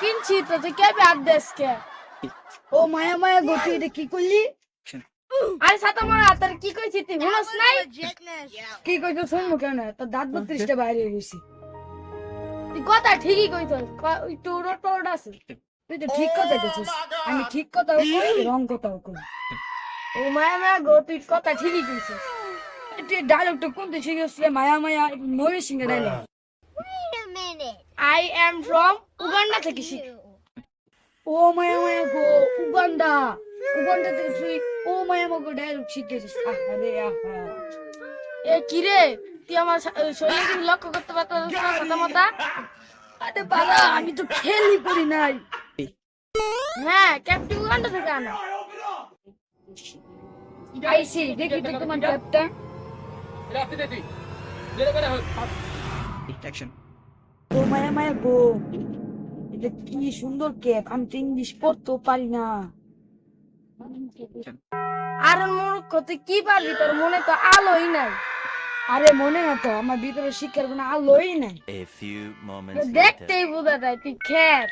কিনছ তো তুই কে ব্যাগ দেশকে ও মায়া মায়া গো তুই এটা কি করলি? আরে সাতা মারা তোর কি কইছি তুই? শুনস নাই? কি কইছো শুনব কেন? তোর দাঁত বত্রিশটা বাইরে গেছি। তুই কথা ঠিকই কইছস। ক- ওই তোর টোট আছে। তুই তো ঠিক কথা কইছিস। আমি ঠিক কথাও কই রং কথাও কই। ও মায়া মায়া গো তুই কথা ঠিকই কইছস। তুই ডায়লগটা কোনতে শিখেছিলে মায়া মায়া ময়ূর সিংহ dialogue I am from Uganda থেকে শিখি ও মায়া মায়া গো উগান্ডা। উগান্ডা থেকে তুই ও মায়া মায়া গো ডায়লগ শিখেছিস। আরে আহা। এ কি রে? তুই আমার শরীরে লক্ষ্য করতে না সাতা মাতা আরে বাবা আমি তো খেলি করি নাই। হ্যাঁ ক্যাপ্টেন উগান্ডা থেকে আনা। আইসি দেখি তো তোমার ক্যাপটা ও মায়া মায়া গো। এটা কি সুন্দর ক্যাপ? আমি তো ইংলিশ পড়তেও পারি না। আর মূর্খ তুই কি পারবি তোর মনে তো আলোই নাই। আরে মনে না তো আমার ভিতরে শিক্ষার কোনো আলোই নাই। A few moments later. দেখতেই বোঝা যায় তুই খ্যাত।